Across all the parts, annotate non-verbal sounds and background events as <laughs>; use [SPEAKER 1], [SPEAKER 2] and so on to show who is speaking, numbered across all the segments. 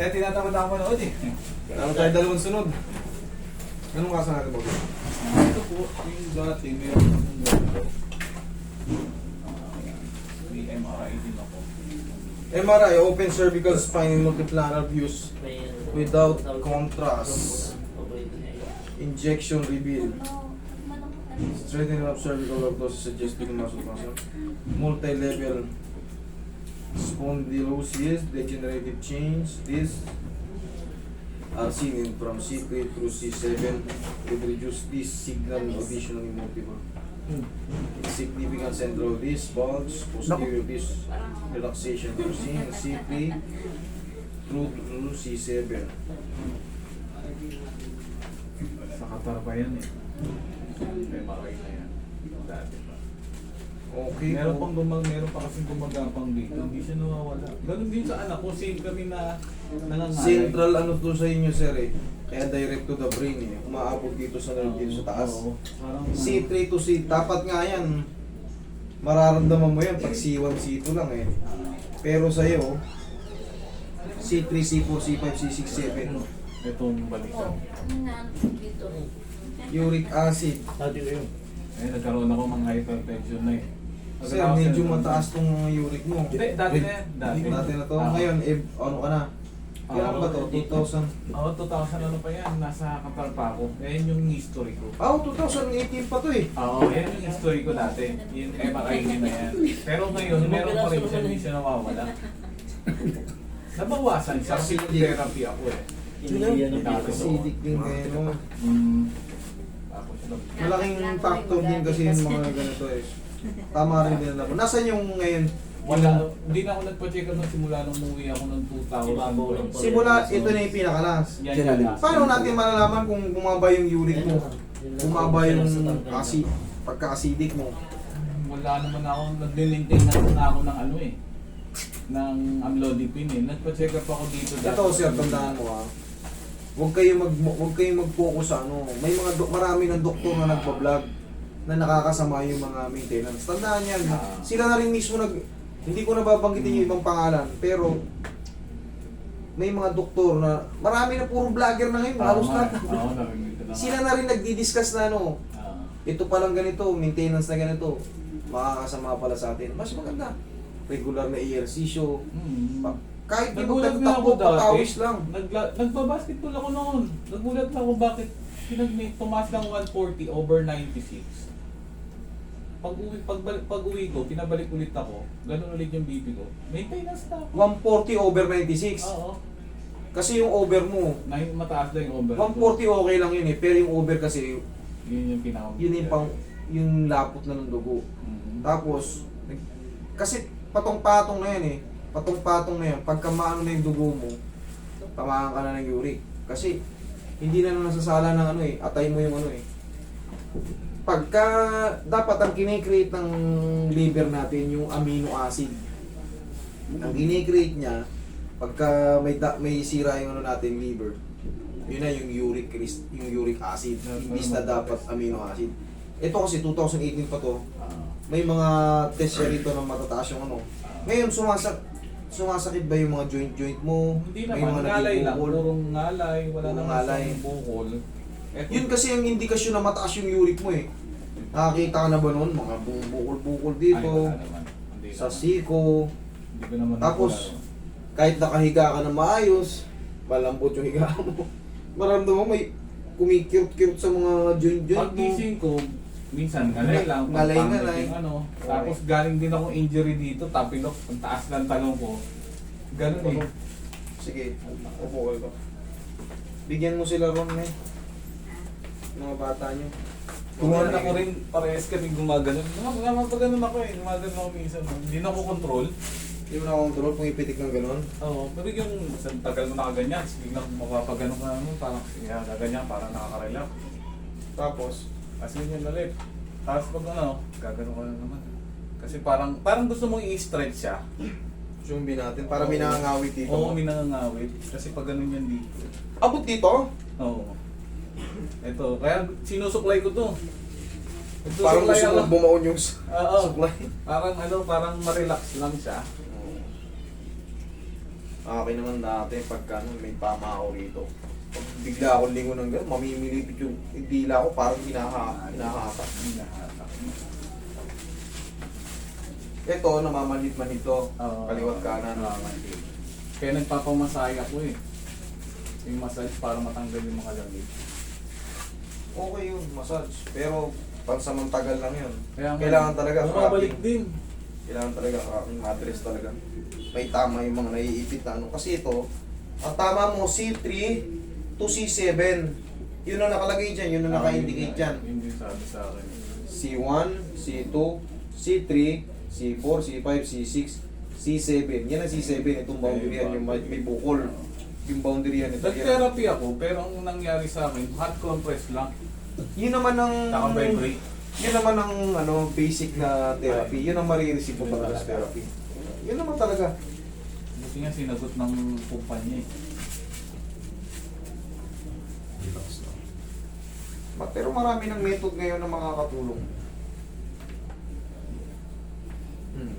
[SPEAKER 1] Kaya tinatamad ako manood eh.
[SPEAKER 2] Ano tayo dalawang sunod? Anong kasa natin ba?
[SPEAKER 1] Ito po, yung dati, meron akong. May MRI din ako.
[SPEAKER 2] MRI, open cervical spine in multiplanar views without contrast. Injection reveal. Strengthening of cervical lordosis suggesting muscle muscle. Multi-level spondylosis, degenerative change. This are seen in from C3 through C7 with reduced this signal additionally multiple. Significant central disc, bulge, posterior disc relaxation are seen in C3 through through C7.
[SPEAKER 1] Sa Qatar pa yan eh. MRI na yan. Dati pa.
[SPEAKER 2] Okay.
[SPEAKER 1] Meron pang gumag, meron pa kasing gumagapang dito. Hindi siya nawawala. Ganun din sa anak ko. Same kami na nangangalay.
[SPEAKER 2] Central ano to sa inyo sir eh. Kaya direct to the brain eh. Umaabot dito sa nerve dito sa taas.
[SPEAKER 1] Oo. Parang,
[SPEAKER 2] C3 to C, dapat nga yan. Mararamdaman mo yan pag C1, C2 lang eh. Pero sa iyo, C3, C4, C5, C6, C7.
[SPEAKER 1] Itong balikan.
[SPEAKER 2] Uric acid.
[SPEAKER 3] Dati ko yun.
[SPEAKER 1] Eh, nagkaroon ako mga hypertension na eh.
[SPEAKER 2] Sir, medyo mataas tong uric mo.
[SPEAKER 1] Hindi, dati na yan. Dati.
[SPEAKER 2] Dati na to.
[SPEAKER 1] Ah.
[SPEAKER 2] Ngayon, eh, ano ka na? Kailan ba to? 2000?
[SPEAKER 1] Oo, 2000 ano pa yan. Nasa Qatar pa ako. Yan yung history ko.
[SPEAKER 2] Ah, oh, 2018 pa to eh.
[SPEAKER 1] Oo, yan yung history ko dati. Yung MRI na yan. Pero ngayon, meron pa rin siya, hindi siya nawawala. Nabawasan siya kasi yung therapy ako eh.
[SPEAKER 3] Hindi yan ang.
[SPEAKER 2] Acidic din kayo mo.
[SPEAKER 1] Mm. Tapos lang.
[SPEAKER 2] Malaking factor din kasi yung mga ganito eh. Tama rin din ako. Nasaan yung ngayon?
[SPEAKER 1] Wala, hindi na ako nagpa-check up nung simula nung umuwi ako ng 2000.
[SPEAKER 2] Simula, ito na yung pinakalas.
[SPEAKER 1] Yan yan lang.
[SPEAKER 2] Paano natin malalaman kung bumaba yung uric mo? Bumaba yung acid, pagka-acidic mo?
[SPEAKER 1] Wala naman ako, nag-maintain na, na ako ng ano eh. ng amlodipine eh. Nagpa-check up ako dito
[SPEAKER 2] Ito sir, tandaan mo ah. Huwag kayo mag huwag kayong mag-focus sa ano. May mga do- marami ng doktor na nagpa-vlog na nakakasama yung mga maintenance. Tandaan yan.
[SPEAKER 1] Ah.
[SPEAKER 2] Sila na rin mismo nag hindi ko nababanggitin yung ibang pangalan, pero may mga doktor na marami na puro vlogger na ngayon, halos lahat.
[SPEAKER 1] Oo, narinig ko na.
[SPEAKER 2] Sila na rin nagdi-discuss na ano,
[SPEAKER 1] Ah.
[SPEAKER 2] ito palang ganito, maintenance na ganito, makakasama pala sa atin. Mas maganda. Regular na ehersisyo.
[SPEAKER 1] Mm.
[SPEAKER 2] Pa- Kahit di
[SPEAKER 1] Nagulat nga ako dati.
[SPEAKER 2] patawis lang.
[SPEAKER 1] Nagla nagba-basketball ako noon. Nagulat na ako bakit pinag tumaas ng 140 over 96. Pag uwi, pag, pag uwi ko, pinabalik ulit ako, ganun ulit yung BP ko. Maintenance na ako.
[SPEAKER 2] 140 over 96.
[SPEAKER 1] Oo.
[SPEAKER 2] Kasi yung over mo,
[SPEAKER 1] Nine, mataas na yung over.
[SPEAKER 2] 140 okay lang yun eh. Pero yung over kasi,
[SPEAKER 1] Yun yung pinaka
[SPEAKER 2] yun yung pang, yung lapot na ng dugo.
[SPEAKER 1] Mhm.
[SPEAKER 2] Tapos, nag- kasi patong-patong na yan eh. Patong-patong na yan. Pagka maano na yung dugo mo, tamaan ka na ng uric. Kasi, hindi na na nasasala ng ano eh. Atay mo yung ano eh. Pagka, dapat ang kinikreate ng liver natin yung amino acid. Ang kinikreate niya, pagka may, da, may sira yung ano natin, liver, yun na yung uric yung uric acid. Imbis na dapat amino acid. Ito kasi 2018 pa to, may mga test siya rito ng matataas yung ano. Ngayon, sumasak sumasakit ba yung mga joint-joint mo?
[SPEAKER 1] Hindi
[SPEAKER 2] May
[SPEAKER 1] naman,
[SPEAKER 2] mga
[SPEAKER 1] ngalay lang. Purong ngalay, wala
[SPEAKER 2] Purong
[SPEAKER 1] naman
[SPEAKER 2] ngalay.
[SPEAKER 1] bukol.
[SPEAKER 2] Yun kasi yung indikasyon na mataas yung uric mo eh. Nakakita ka na ba nun? Mga bukol-bukol
[SPEAKER 1] ay,
[SPEAKER 2] dito,
[SPEAKER 1] wala naman. Hindi
[SPEAKER 2] sa
[SPEAKER 1] naman.
[SPEAKER 2] siko.
[SPEAKER 1] Hindi ko naman
[SPEAKER 2] Tapos,
[SPEAKER 1] nakula.
[SPEAKER 2] kahit nakahiga ka na maayos, malambot yung higa mo. Maramdaman mo may kumikirot-kirot sa mga joint-joint mo.
[SPEAKER 1] gising ko, minsan ngalay lang. pangit
[SPEAKER 2] ngalay.
[SPEAKER 1] yung Ano,
[SPEAKER 2] Okay.
[SPEAKER 1] tapos galing din akong injury dito, tapilok, ang taas ng talong ko. Ganun eh.
[SPEAKER 2] Sige, upo kayo. Bigyan mo sila ron eh. Mga bata nyo.
[SPEAKER 1] Tumahan ako rin, parehas kami gumaganon. Gumaganon ako eh, gumaganon ako minsan. Hindi na ako control.
[SPEAKER 2] Hindi mo na control kung ipitik ng gano'n.
[SPEAKER 1] Oo, pero yung sa tagal mo nakaganyan, biglang mapapagano ka naman, parang yeah, gaganyan, parang nakaka-relax.
[SPEAKER 2] Tapos,
[SPEAKER 1] As in yun ulit. Tapos pag ano, gagano ka na naman. Kasi parang, parang gusto mong i-stretch siya.
[SPEAKER 2] zombie natin. Para
[SPEAKER 1] Oo.
[SPEAKER 2] nangangawit dito.
[SPEAKER 1] Oo, may nangangawit. Kasi pag ganun yan dito.
[SPEAKER 2] Abot dito?
[SPEAKER 1] Oo. Ito, kaya sinusuklay ko to.
[SPEAKER 2] Parang
[SPEAKER 1] Nagsusuklay
[SPEAKER 2] gusto mo bumaon yung s-
[SPEAKER 1] Oo.
[SPEAKER 2] supply.
[SPEAKER 1] Parang ano, parang ma-relax lang siya.
[SPEAKER 2] Akin naman dati, pagka ano, may tama ako rito. Pag bigla ako lingon ng gano'n, mamimilipit yung dila ko, parang hinaha, hinahatak.
[SPEAKER 1] Hinahatak.
[SPEAKER 2] Ito, namamanhid-manhid to.
[SPEAKER 1] Oo.
[SPEAKER 2] Kaliwat kanan.
[SPEAKER 1] Namamanhid. Kaya nagpapamasahe ako eh. Yung massage para matanggal yung mga lamig.
[SPEAKER 2] Okay yun, massage. Pero, pansamantagal lang yun.
[SPEAKER 1] Kaya nga,
[SPEAKER 2] Kailangan talaga,
[SPEAKER 1] Bumabalik
[SPEAKER 2] cracking.
[SPEAKER 1] din.
[SPEAKER 2] Kailangan talaga cracking address talaga. May tama yung mga naiipit na ano. Kasi ito, ang tama mo, C3 to C7. Yun ang nakalagay dyan, yun ang naka-indicate dyan.
[SPEAKER 1] Yun din sabi sa akin.
[SPEAKER 2] C1, C2, C3, C4, C5, C6, C7. Yan ang C7, itong boundary yan, yung may, may bukol. Yung boundary yan. Ito, yan.
[SPEAKER 1] Nag-therapy ako, pero ang nangyari sa akin, hot compress lang.
[SPEAKER 2] Yun naman ang...
[SPEAKER 1] Naka-vibrate.
[SPEAKER 2] Yun naman ang ano, basic na therapy. Yun ang marireceive mo talaga sa therapy. Yun naman talaga.
[SPEAKER 1] Buti nga sinagot ng kumpanya eh.
[SPEAKER 2] Pero marami ng method ngayon na makakatulong. Hmm.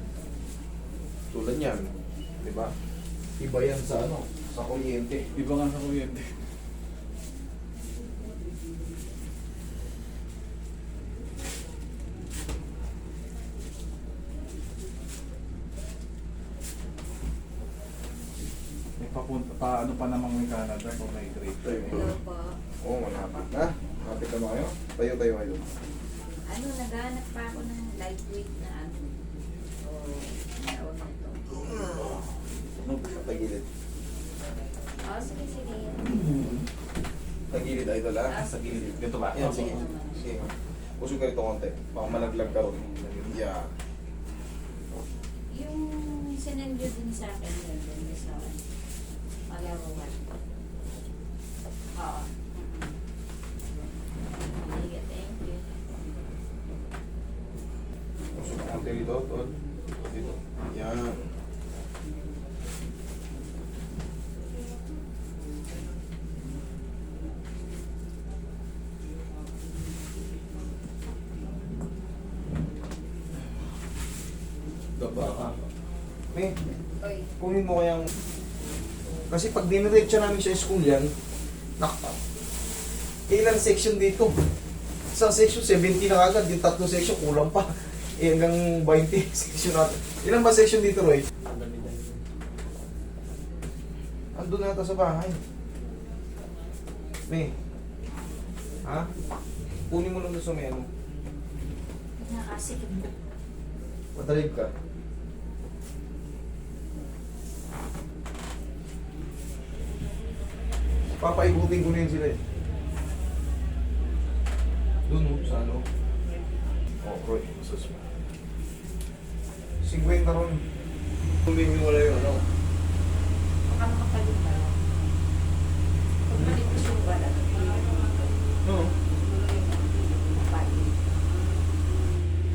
[SPEAKER 2] Tulad niyan, di ba? Iba yan sa ano, sa kuryente.
[SPEAKER 1] Iba nga sa kuryente. May papunta, pa, ano pa namang may Canada kung may grade.
[SPEAKER 3] Hello po.
[SPEAKER 2] Oo, oh, malapit na. Malapit na ba kayo? Tayo tayo kayo.
[SPEAKER 3] Ano, naghahanap pa ako ng lightweight na ano. O, naon na ito.
[SPEAKER 2] Ano? Tagilid.
[SPEAKER 3] Oh, sige, sige.
[SPEAKER 2] Tagilid idol ha?
[SPEAKER 3] Ah,
[SPEAKER 1] Sa gilid. Dito ba?
[SPEAKER 2] Yan, sige. Sige. Puso ka rito konti. Baka malaglag ka ron. Yeah.
[SPEAKER 3] Yung sinendyo din sa akin yun, din sa palaruan. Oo. Sige, thank you.
[SPEAKER 2] Puso ka konti rito, tol. Dito. Yan. Daba ka. May,
[SPEAKER 3] Oy,
[SPEAKER 2] kunin mo kayang... Kasi pag diniretso namin sa school yan, nakta. Ilan section dito? Sa section 70 na agad, yung tatlong section kulang pa. <laughs> Eh hanggang 20 <laughs> section natin. Ilan ba section dito, Roy? Andun nata sa bahay. May. Ha? Kunin mo lang doon sa may ano.
[SPEAKER 3] nakasikip mo.
[SPEAKER 2] Madalig ka. Papaikutin ko na yun sila eh. Doon oh, sa ano. Oh, Roy, massage mo. 50 ron. Kumbin mo wala yun, ano?
[SPEAKER 3] Baka makapalit na. Pagbalik ko yung.
[SPEAKER 2] No.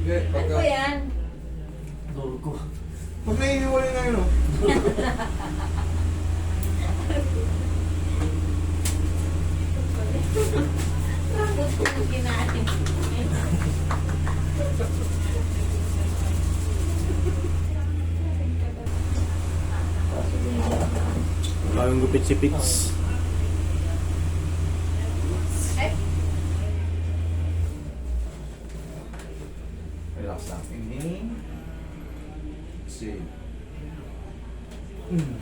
[SPEAKER 2] Hindi,
[SPEAKER 3] Ano
[SPEAKER 2] pagka...
[SPEAKER 3] ba yan?
[SPEAKER 1] Dorko.
[SPEAKER 2] Pag naiiwalay na yun, oh. <laughs>
[SPEAKER 4] Bagong gupit si Pix.
[SPEAKER 2] Relax lang. Inhale. Exhale. Mm.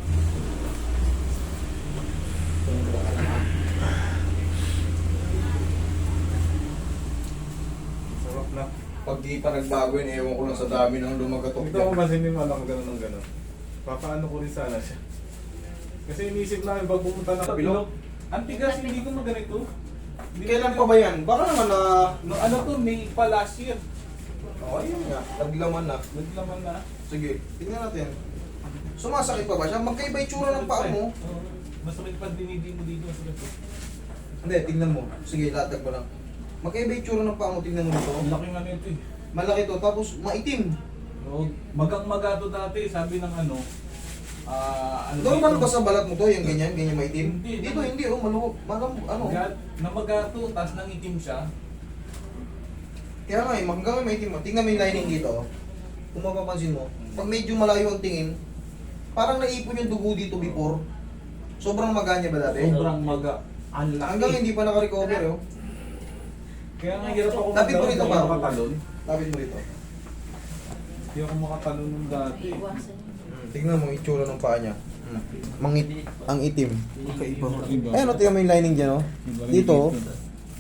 [SPEAKER 2] Sarap na. Pag di pa nagbago yun, ewan ko lang sa dami ng lumagatok
[SPEAKER 1] Ito ko kasi ni Mala ko gano'n ng gano'n. Papaano ko rin sana siya. Kasi iniisip namin pag pumunta na
[SPEAKER 2] Sa
[SPEAKER 1] Kapilok, ang tigas hindi ko maganito. Hindi
[SPEAKER 2] Kailan
[SPEAKER 1] ko-
[SPEAKER 2] pa ba yan? Baka naman na...
[SPEAKER 1] No, ano to, May pa last year.
[SPEAKER 2] Oh, ayun nga. Taglaman na.
[SPEAKER 1] Naglaman na.
[SPEAKER 2] Sige, tingnan natin. Sumasakit pa ba siya? Magkaiba itsura ng paa mo.
[SPEAKER 1] Oo. Masakit pa dinidi mo dito. Masakit pa.
[SPEAKER 2] Hindi, tingnan mo. Sige, latag mo lang. Magkaiba itsura ng paa mo. Tingnan mo
[SPEAKER 1] Ang
[SPEAKER 2] nito.
[SPEAKER 1] laki nga nito eh.
[SPEAKER 2] Malaki to, tapos maitim.
[SPEAKER 1] No, magang magato dati, sabi ng ano, ah, ano
[SPEAKER 2] Normal
[SPEAKER 1] dito?
[SPEAKER 2] ba sa balat mo to, yung ganyan, ganyan maitim?
[SPEAKER 1] Hindi.
[SPEAKER 2] Dito hindi, oh, maluwag, malam, ano.
[SPEAKER 1] Magat, na magato, tapos nangitim siya.
[SPEAKER 2] Kaya nga eh, hanggang may maitim mo. Tingnan mo yung lining dito. oh. Kung mapapansin mo, pag medyo malayo ang tingin, parang naipon yung dugo dito before. Sobrang maganya ba dati?
[SPEAKER 1] Sobrang maga. Ang laki.
[SPEAKER 2] Hanggang hindi pa naka-recover oh.
[SPEAKER 1] Kaya nga hirap ako
[SPEAKER 2] mo
[SPEAKER 1] magdalaw,
[SPEAKER 2] rito,
[SPEAKER 1] hindi
[SPEAKER 2] pa.
[SPEAKER 1] ako makatalon.
[SPEAKER 2] Lapit mo dito.
[SPEAKER 1] Hindi ako makatalon nung dati.
[SPEAKER 2] Hmm, Tingnan mo itsura ng paa niya. Mangit, ang itim.
[SPEAKER 1] Kakaiba.
[SPEAKER 2] Ayun, o, tingnan mo yung lining dyan, oh. Dito,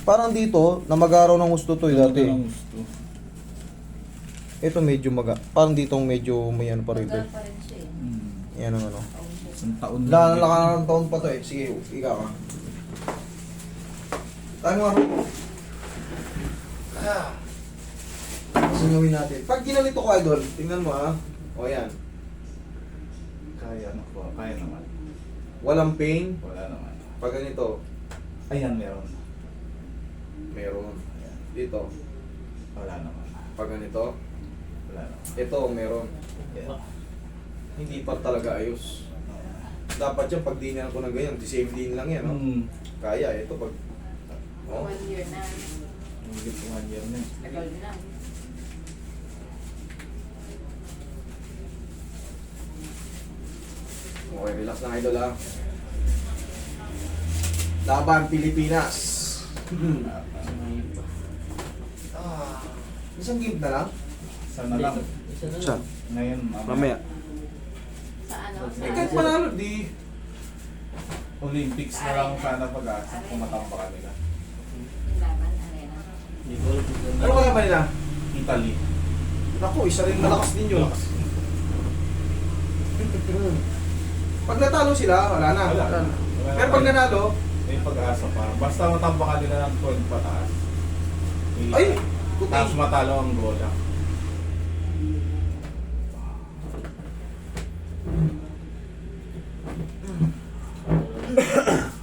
[SPEAKER 2] parang dito, namagaraw ng gusto to eh, dati. Ito medyo maga. Parang dito medyo may ano pa rito.
[SPEAKER 3] Magal pa rin siya eh.
[SPEAKER 1] Hmm.
[SPEAKER 2] Yan ang ano.
[SPEAKER 1] Isang taon
[SPEAKER 2] na ng taon pa to eh. Sige, ika ka. Tayo mo Ah. Singawin natin. Pag ginalito ko, idol, tingnan mo ah. O yan.
[SPEAKER 1] Kaya na po. Kaya naman.
[SPEAKER 2] Walang pain.
[SPEAKER 1] Wala naman.
[SPEAKER 2] Pag ganito,
[SPEAKER 1] Ayan, meron.
[SPEAKER 2] meron. Dito,
[SPEAKER 1] Wala naman.
[SPEAKER 2] pag ganito,
[SPEAKER 1] Wala naman.
[SPEAKER 2] ito, meron.
[SPEAKER 1] Yeah.
[SPEAKER 2] Hindi pa talaga ayos. Dapat yan, pag dinan ko ng ganyan, the same din lang yan. No?
[SPEAKER 1] Hmm.
[SPEAKER 2] Kaya, ito pag... Oh.
[SPEAKER 3] One year na.
[SPEAKER 1] Hindi ko nga yan eh.
[SPEAKER 3] Tagal na.
[SPEAKER 2] Okay, relax na idol ha. Laban Pilipinas. ah, isang game na lang?
[SPEAKER 1] Sana lang.
[SPEAKER 2] Siya.
[SPEAKER 1] Ngayon,
[SPEAKER 2] Mamaya.
[SPEAKER 3] Sa ano? Sa
[SPEAKER 1] Eh,
[SPEAKER 2] kahit panalo, di.
[SPEAKER 1] Olympics na lang sana pag-asa kung matamba ka nila.
[SPEAKER 3] Laban, arena.
[SPEAKER 2] Ano ba nila?
[SPEAKER 1] Italy.
[SPEAKER 2] Naku, isa rin malakas din yun. <laughs> pag natalo sila, wala na.
[SPEAKER 1] Wala.
[SPEAKER 2] Na. Pero pag nanalo,
[SPEAKER 1] May pag-asa pa. Basta matamba ka nila ng 12 pataas.
[SPEAKER 2] ay,
[SPEAKER 1] Tapos
[SPEAKER 2] kuting.
[SPEAKER 1] matalo ang bola. <coughs>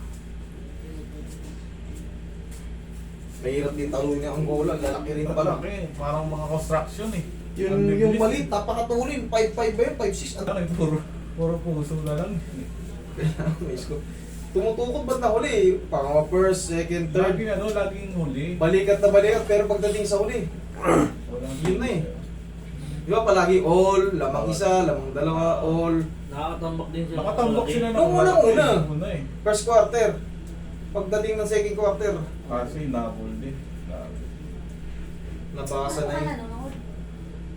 [SPEAKER 2] Mahirap din talo niya ang goal, ang lalaki rin pala.
[SPEAKER 1] Malaki. Parang mga construction eh.
[SPEAKER 2] Yung, yung maliit, napakatulin. 5'5 ba yun? 5'6? Ano?
[SPEAKER 1] Ano eh, puro, puro puso na lang.
[SPEAKER 2] Miss ko. Tumutukot ba't na huli? Pangama first, second, third.
[SPEAKER 1] Laging ano, laging huli.
[SPEAKER 2] Balikat na balikat, pero pagdating sa huli, Yun na eh. di ba palagi all, lamang isa, lamang dalawa, all.
[SPEAKER 4] Nakakatambak din sila.
[SPEAKER 1] Nakatambak sila ng
[SPEAKER 2] Nung
[SPEAKER 1] malaki.
[SPEAKER 2] una-una.
[SPEAKER 1] Una eh.
[SPEAKER 2] First quarter. Pagdating ng second quarter,
[SPEAKER 1] Kasi nabol din.
[SPEAKER 2] nabasa na yun.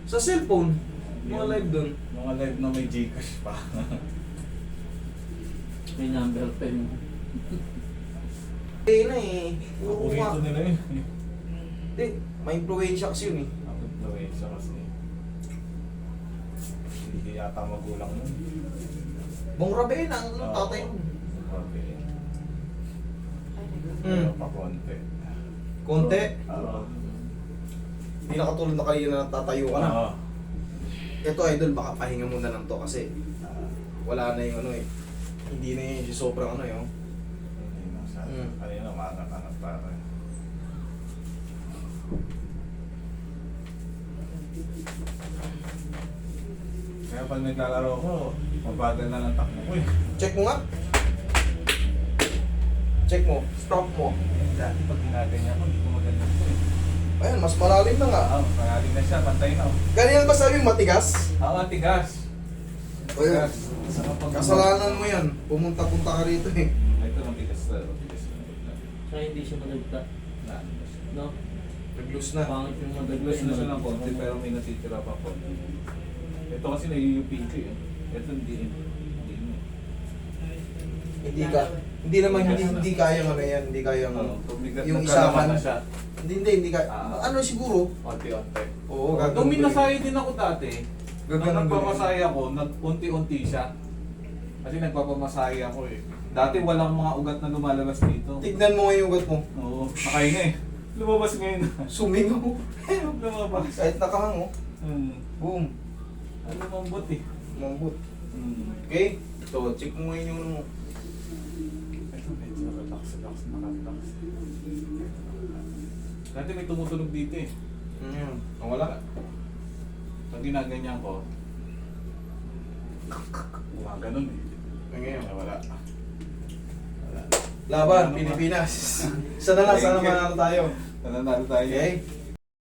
[SPEAKER 2] Sa cellphone, mga live dun.
[SPEAKER 1] Mga live na may Gcash pa. <laughs>
[SPEAKER 4] May number pa yun.
[SPEAKER 2] Eh na eh.
[SPEAKER 1] Paborito
[SPEAKER 2] nga.
[SPEAKER 1] nila yun.
[SPEAKER 2] Hindi, may influensya kasi yun eh.
[SPEAKER 1] Ang influensya kasi. Hindi yata magulang nun.
[SPEAKER 2] Bong Rabe na, ang
[SPEAKER 1] Oo.
[SPEAKER 2] tatay mo. Hmm.
[SPEAKER 1] Pero pa konti.
[SPEAKER 2] Konti.
[SPEAKER 1] Oo.
[SPEAKER 2] Hindi na katulad na kanina na tatayo ka na.
[SPEAKER 1] Oo.
[SPEAKER 2] Ito idol, baka pahinga muna lang to kasi wala na yung ano eh. Hindi na yung sobrang ano eh. oh.
[SPEAKER 1] Hindi na sa
[SPEAKER 2] Hmm.
[SPEAKER 1] kanina umangat-angat pa rin. Kaya pag naglalaro ko, mabagal na lang takbo ko eh.
[SPEAKER 2] Check mo nga. Check mo. Stop mo.
[SPEAKER 1] Dati pag ginaganyan ko, hindi eh.
[SPEAKER 2] Ayan, mas malalim na nga.
[SPEAKER 1] Ah, pangaling na siya, pantay na. oh.
[SPEAKER 2] Ganyan ba sabi matigas?
[SPEAKER 1] Oo, tigas.
[SPEAKER 2] O yan.
[SPEAKER 1] Sa kapag-
[SPEAKER 2] Kasalanan mo yan. Pumunta-punta ka rito eh.
[SPEAKER 1] Ito lang tigas na, tigas na.
[SPEAKER 4] Kaya hindi siya madagta. No?
[SPEAKER 2] Nag-loose na.
[SPEAKER 4] Pangit yung.
[SPEAKER 1] Nag-lose na siya ng konti pero may natitira pa po. Ito kasi nag-UPT eh. Ito hindi. Hindi mo.
[SPEAKER 2] Hindi ka. Hindi naman hindi hindi kaya ano yan, hindi kaya
[SPEAKER 1] Oo, tumigas
[SPEAKER 2] yung isahan.
[SPEAKER 1] na siya.
[SPEAKER 2] Hindi hindi hindi kaya.
[SPEAKER 1] Ah.
[SPEAKER 2] ano siguro?
[SPEAKER 1] Onti-onti.
[SPEAKER 2] Oo, gagawin.
[SPEAKER 1] Nung minasaya din ako dati, nung
[SPEAKER 2] Gaganon
[SPEAKER 1] nagpamasaya ako, nag-unti-unti siya. Kasi nagpapamasaya ako eh. Dati walang mga ugat na lumalabas dito.
[SPEAKER 2] Tignan mo nga yung ugat mo.
[SPEAKER 1] Oo, nakahinga eh. Lumabas ngayon.
[SPEAKER 2] Sumingaw. <laughs>
[SPEAKER 1] Lumabas.
[SPEAKER 2] Kahit nakahang oh.
[SPEAKER 1] Hmm.
[SPEAKER 2] Boom.
[SPEAKER 1] Ano mambot eh.
[SPEAKER 2] Mambut.
[SPEAKER 1] Hmm.
[SPEAKER 2] Okay? Ito, check mo ngayon yung ano mo.
[SPEAKER 1] Ito medyo relax, relax, naka-relax. Dati may tumutunog dito eh.
[SPEAKER 2] Mm. Ang wala.
[SPEAKER 1] Pag ginaganyan ko, wala ganun eh.
[SPEAKER 2] Ngayon.
[SPEAKER 1] Kaya wala. Wala.
[SPEAKER 2] Laban,
[SPEAKER 1] Ano ba?
[SPEAKER 2] Pilipinas. Sana lang, sana
[SPEAKER 1] Thank you.
[SPEAKER 2] manalo tayo.
[SPEAKER 1] Nananalo tayo.
[SPEAKER 2] Okay?